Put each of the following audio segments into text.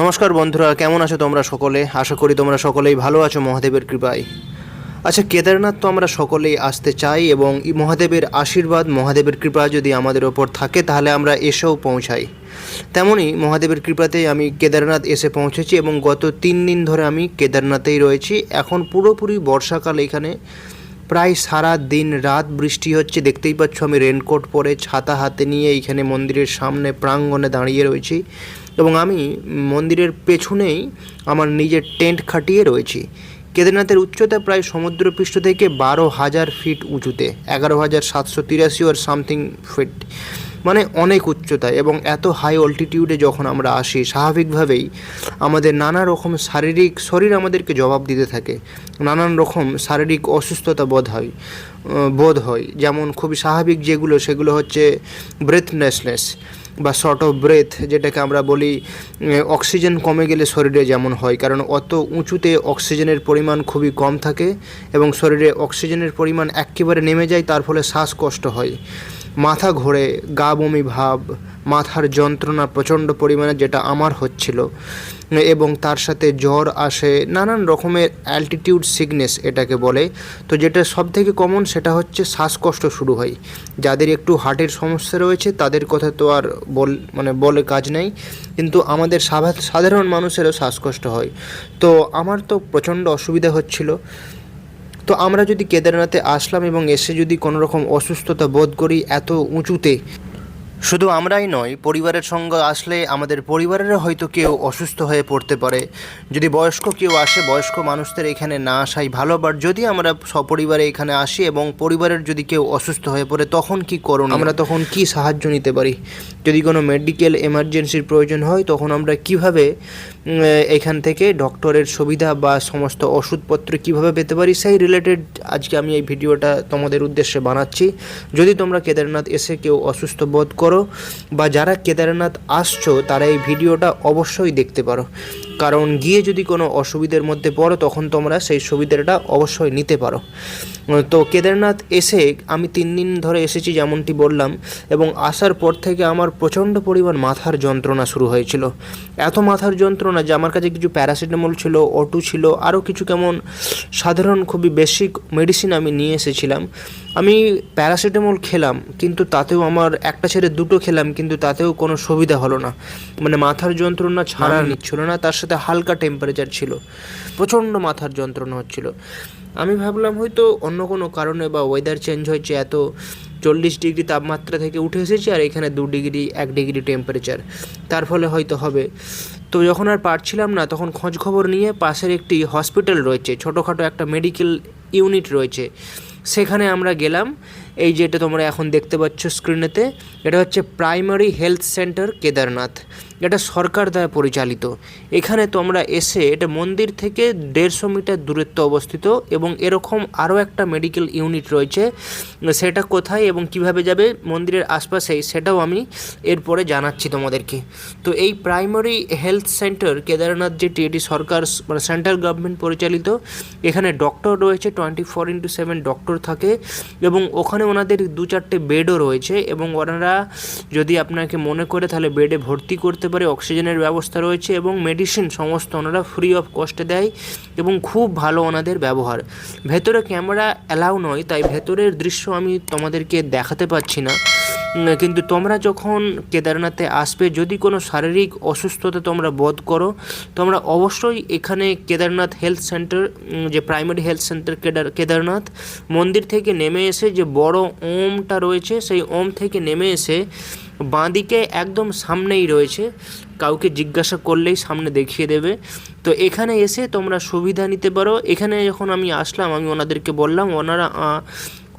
নমস্কার বন্ধুরা, কেমন আছো তোমরা সকলে? আশা করি তোমরা সকলেই ভালো আছো মহাদেবের কৃপায়। আচ্ছা কেদারনাথ তো আমরা সকলেই আসতে চাই এবং মহাদেবের আশীর্বাদ, মহাদেবের কৃপা যদি আমাদের ওপর থাকে, তাহলে আমরা এসেও পৌঁছাই। তেমনই মহাদেবের কৃপাতেই আমি কেদারনাথ এসে পৌঁছেছি এবং গত তিন দিন ধরে আমি কেদারনাথেই রয়েছি। এখন পুরোপুরি বর্ষাকাল এখানে প্রায় সারা দিন রাত বৃষ্টি হচ্ছে। দেখতেই পাচ্ছ আমি রেনকোট পরে ছাতা হাতে নিয়ে এইখানে মন্দিরের সামনে প্রাঙ্গণে দাঁড়িয়ে রয়েছি এবং আমি মন্দিরের পেছনেই আমার নিজের টেন্ট খাটিয়ে রয়েছি। কেদারনাথের উচ্চতা প্রায় সমুদ্রপৃষ্ঠ থেকে বারো হাজার ফিট উঁচুতে, এগারো হাজার সাতশো তিরাশি আর সামথিং ফিট মানে অনেক উচ্চতায় এবং এত হাই অল্টিটিউডে যখন আমরা আসি, স্বাভাবিকভাবেই আমাদের নানা রকম শারীরিক, শরীর আমাদেরকে জবাব দিতে থাকে। নানান রকম শারীরিক অসুস্থতা বোধ হয় বোধ হয়। যেমন খুবই স্বাভাবিক যেগুলো, সেগুলো হচ্ছে ব্রেথনেসনেস বা শর্ট অফ ব্রেথ যেটাকে আমরা বলি অক্সিজেন কমে গেলে শরীরে যেমন হয়। কারণ অত উঁচুতে অক্সিজেনের পরিমাণ খুবই কম থাকে এবং শরীরে অক্সিজেনের পরিমাণ একেবারে নেমে যায়, তার ফলে শ্বাসকষ্ট হয়। মাথা ঘোরে গা বমি ভাব, মাথার যন্ত্রণা প্রচণ্ড পরিমাণে যেটা আমার হচ্ছিল। এবং তার সাথে জ্বর আসে, নানান রকমের অ্যালটিটিউড সিকনেস এটাকে বলে। তো যেটা সব থেকে কমন সেটা হচ্ছে শ্বাসকষ্ট শুরু হয়। যাদের একটু হার্টের সমস্যা রয়েছে, তাদের কথা তো আর বল মানে বলে কাজ নেই। কিন্তু আমাদের সাধারণ মানুষেরও শ্বাসকষ্ট হয়। তো আমার তো প্রচণ্ড অসুবিধা হচ্ছিল। তো আমরা যদি কেদারনাথে আসলাম এবং এসে যদি কোনো রকম অসুস্থতা বোধ করি এত উঁচুতে শুধু আমরাই নয়, পরিবারের সঙ্গে আসলে আমাদের পরিবারেরও হয়তো কেউ অসুস্থ হয়ে পড়তে পারে। যদি বয়স্ক কেউ আসে, বয়স্ক মানুষদের এখানে না আসাই ভালো। বাট যদি আমরা সপরিবারে এখানে আসি এবং পরিবারের যদি কেউ অসুস্থ হয়ে পড়ে, তখন কি করুন আমরা তখন কি সাহায্য নিতে পারি? যদি কোনো মেডিকেল এমার্জেন্সির প্রয়োজন হয়, তখন আমরা কীভাবে এখান থেকে ডক্টরের সুবিধা বা সমস্ত ওষুধপত্র কীভাবে পেতে পারি, সেই রিলেটেড আজকে আমি এই ভিডিওটা তোমাদের উদ্দেশ্যে বানাচ্ছি। যদি তোমরা কেদারনাথ এসে কেউ অসুস্থ বোধ করো বা যারা কেদারনাথ আসছো তারা এই ভিডিওটা অবশ্যই দেখতে পারো। কারণ গিয়ে যদি কোনো অসুবিধার মধ্যে পড়ো তখন তোমরা সেই সুবিধাটা অবশ্যই নিতে পারো। তো কেদারনাথ এসে আমি তিন দিন ধরে এসেছি যেমনটি বললাম এবং আসার পর থেকে আমার প্রচণ্ড পরিমাণ মাথার যন্ত্রণা শুরু হয়েছিল। এত মাথার যন্ত্রণা যে আমার কাছে কিছু প্যারাসিটামল ছিল অটু ছিল আরও কিছু কেমন সাধারণ খুবই বেসিক মেডিসিন আমি নিয়ে এসেছিলাম। আমি প্যারাসিটামল খেলাম কিন্তু তাতেও আমার একটা ছেড়ে দুটো খেলাম কিন্তু তাতেও কোনো সুবিধা হলো না। মানে মাথার যন্ত্রণা ছাড়া নিচ্ছিল না তার সাথে হালকা টেম্পারেচার ছিল। প্রচণ্ড মাথার যন্ত্রণা হচ্ছিল। আমি ভাবলাম হয়তো অন্য কোনো কারণে বা ওয়েদার চেঞ্জ হয়েছে, এত চল্লিশ ডিগ্রি তাপমাত্রা থেকে উঠে এসেছি আর এখানে দু ডিগ্রি, এক ডিগ্রি টেম্পারেচার তার ফলে হয়তো হবে। তো যখন আর পারছিলাম না, তখন খোঁজ খবর নিয়ে পাশের একটি হসপিটাল রয়েছে, ছোটোখাটো একটা মেডিকেল ইউনিট রয়েছে। সেখানে আমরা গেলাম। এই যেটা তোমরা এখন দেখতে পাচ্ছ স্ক্রিনেতে এটা হচ্ছে প্রাইমারি হেলথ সেন্টার কেদারনাথ। এটা সরকার দ্বারা পরিচালিত। এখানে তোমরা এসে এটা মন্দির থেকে দেড়শো মিটার দূরত্ব অবস্থিত এবং এরকম আরও একটা মেডিকেল ইউনিট রয়েছে। সেটা কোথায় এবং কীভাবে যাবে, মন্দিরের আশপাশেই সেটাও আমি এরপরে জানাচ্ছি তোমাদেরকে। তো এই প্রাইমারি হেলথ সেন্টার কেদারনাথ যেটি এটি সরকার মানে সেন্ট্রাল গভর্নমেন্ট পরিচালিত, এখানে ডক্টর রয়েছে twenty four into seven doctor থাকে এবং ওখানে ওনাদের দু চারটে বেডও রয়েছে এবং ওনারা যদি আপনাকে মনে করে তাহলে বেডে ভর্তি করতে পারে, অক্সিজেনের ব্যবস্থা রয়েছে এবং মেডিসিন সমস্ত ওনারা ফ্রি অফ কস্টে দেয় এবং খুব ভালো ওনাদের ব্যবহার। ভেতরে ক্যামেরা অ্যালাউ নয়, তাই ভেতরের দৃশ্য আমি তোমাদেরকে দেখাতে পাচ্ছি না। কিন্তু তোমরা যখন কেদারনাথে আসবে, যদি কোনো শারীরিক অসুস্থতা তোমরা বোধ করো, তোমরা অবশ্যই এখানে কেদারনাথ হেলথ সেন্টার যে primary health centre Kedar, Kedarnath, মন্দির থেকে নেমে এসে যে বড় ওমটা রয়েছে, সেই ওম থেকে নেমে এসে বাঁদিকে একদম সামনেই রয়েছে। কাউকে জিজ্ঞাসা করলেই সামনে দেখিয়ে দেবে। তো এখানে এসে তোমরা সুবিধা নিতে পারো। এখানে যখন আমি আসলাম, আমি ওনাদেরকে বললাম, ওনারা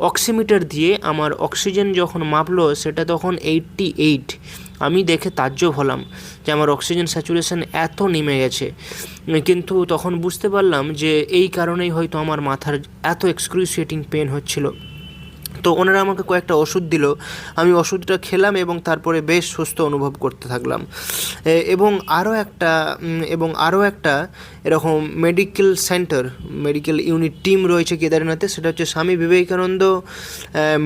অক্সিমিটার দিয়ে আমার অক্সিজেন যখন মাপলো, সেটা তখন এইটটি এইট। আমি দেখে তাজ্জব হলাম যে আমার অক্সিজেন স্যাচুরেশন এত নেমে গেছে। কিন্তু তখন বুঝতে পারলাম যে এই কারণেই হয়তো আমার মাথার এত এক্সক্রুসিয়েটিং পেন হচ্ছিল। তো ওনারা আমাকে কয়েকটা ওষুধ দিল। আমি ওষুধটা খেলাম এবং তারপরে বেশ সুস্থ অনুভব করতে থাকলাম। এবং আরও একটা এবং আরও একটা এরকম medical centre medical unit team রয়েছে কেদারনাথে, সেটা হচ্ছে স্বামী বিবেকানন্দ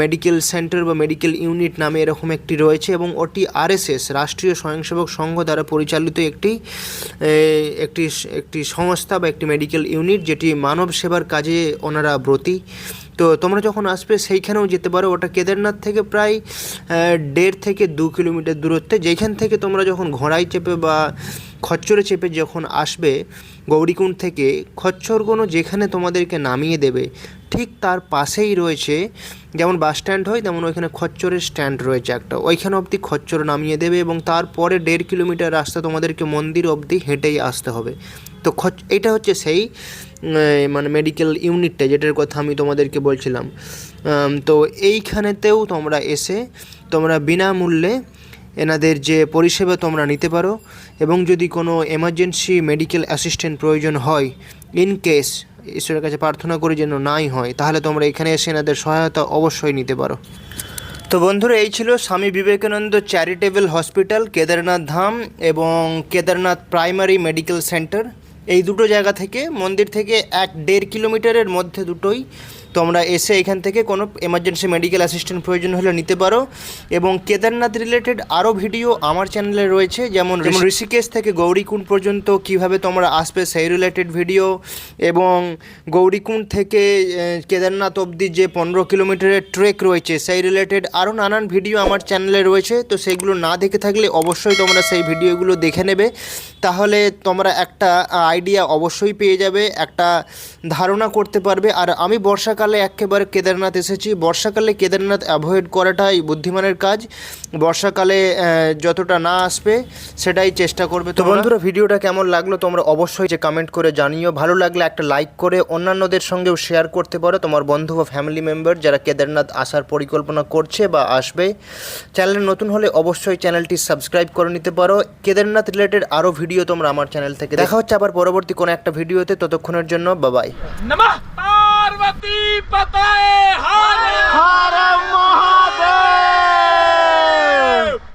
মেডিকেল সেন্টার বা মেডিকেল ইউনিট নামে এরকম একটি রয়েছে এবং ওটি আরএসএস রাষ্ট্রীয় স্বয়ংসেবক সংঘ দ্বারা পরিচালিত একটি একটি একটি সংস্থা বা একটি মেডিকেল ইউনিট যেটি মানব সেবার কাজে ওনারা ব্রতী। তো তোমরা যখন আসবে সেইখানেও যেতে পারো। ওটা কেদারনাথ থেকে প্রায় দেড় থেকে দু কিলোমিটার দূরত্বে। যেখান থেকে তোমরা যখন ঘোড়ায় চেপে বা খচ্চরে চেপে যখন আসবে গৌরীকুণ্ড থেকে খচ্চরগুলো যেখানে তোমাদেরকে নামিয়ে দেবে, ঠিক তার পাশেই রয়েছে, যেমন বাস স্ট্যান্ড হয়, তেমন ওইখানে খচ্চরের স্ট্যান্ড রয়েছে একটা। ওইখানে অবধি খচ্চর নামিয়ে দেবে এবং তারপরে দেড় কিলোমিটার রাস্তা তোমাদেরকে মন্দির অবধি হেঁটেই আসতে হবে। তো খচ এটা হচ্ছে সেই মানে মেডিকেল ইউনিটটা যেটার কথা আমি তোমাদেরকে বলছিলাম। তো এইখানেতেও তোমরা এসে তোমরা বিনামূল্যে এনাদের যে পরিষেবা তোমরা নিতে পারো এবং যদি কোনো এমার্জেন্সি মেডিকেল অ্যাসিস্ট্যান্ট প্রয়োজন হয় ইন কেস ঈশ্বরের কাছে প্রার্থনা করে যেন নাই হয়, তাহলে তোমরা এখানে এসে এনাদের সহায়তা অবশ্যই নিতে পারো। তো বন্ধুরা, এই ছিল স্বামী বিবেকানন্দ চ্যারিটেবল হসপিটাল, কেদারনাথ ধাম এবং কেদারনাথ প্রাইমারি মেডিকেল সেন্টার। এই দুটো জায়গা থেকে মন্দির থেকে এক দেড় কিলোমিটারের মধ্যে দুটোই তোমরা এসে এখান থেকে কোনো এমার্জেন্সি মেডিকেল অ্যাসিস্ট্যান্ট প্রয়োজন হলে নিতে পারো। এবং কেদারনাথ রিলেটেড আরও ভিডিও আমার চ্যানেলে রয়েছে যেমন যেমন ঋষিকেশ থেকে গৌরীকুণ্ড পর্যন্ত কীভাবে তোমরা আসবে সেই রিলেটেড ভিডিও এবং গৌরীকুণ্ড থেকে কেদারনাথ অবধি যে পনেরো কিলোমিটারের ট্রেক রয়েছে সেই রিলেটেড আরও নানান ভিডিও আমার চ্যানেলে রয়েছে। তো সেইগুলো না দেখে থাকলে অবশ্যই তোমরা সেই ভিডিওগুলো দেখে নেবে। তাহলে তোমরা একটা আইডিয়া অবশ্যই পেয়ে যাবে একটা ধারণা করতে পারবে। আর আমি বর্ষাকালে একেবারে কেদারনাথ এসেছি। বর্ষাকালে কেদারনাথ অ্যাভয়েড করাটাই বুদ্ধিমানের কাজ। বর্ষাকালে যতটা না আসবে সেটাই চেষ্টা করবে তো বন্ধুরা ভিডিওটা কেমন লাগল তোমরা অবশ্যই যে কমেন্ট করে জানিও। ভালো লাগলে একটা লাইক করে অন্যান্যদের সঙ্গেও শেয়ার করতে পারো। তোমার বন্ধু বা ফ্যামিলি মেম্বার যারা কেদারনাথ আসার পরিকল্পনা করছে বা আসবে চ্যানেল নতুন হলে অবশ্যই চ্যানেলটি সাবস্ক্রাইব করে নিতে পারো। কেদারনাথ রিলেটেড আরও ভিডিও তোমরা আমার চ্যানেল থেকে দেখা হচ্ছে আবার পরবর্তী কোনো একটা ভিডিওতে ততক্ষণের জন্য বাবাই पता है हार हार मोहन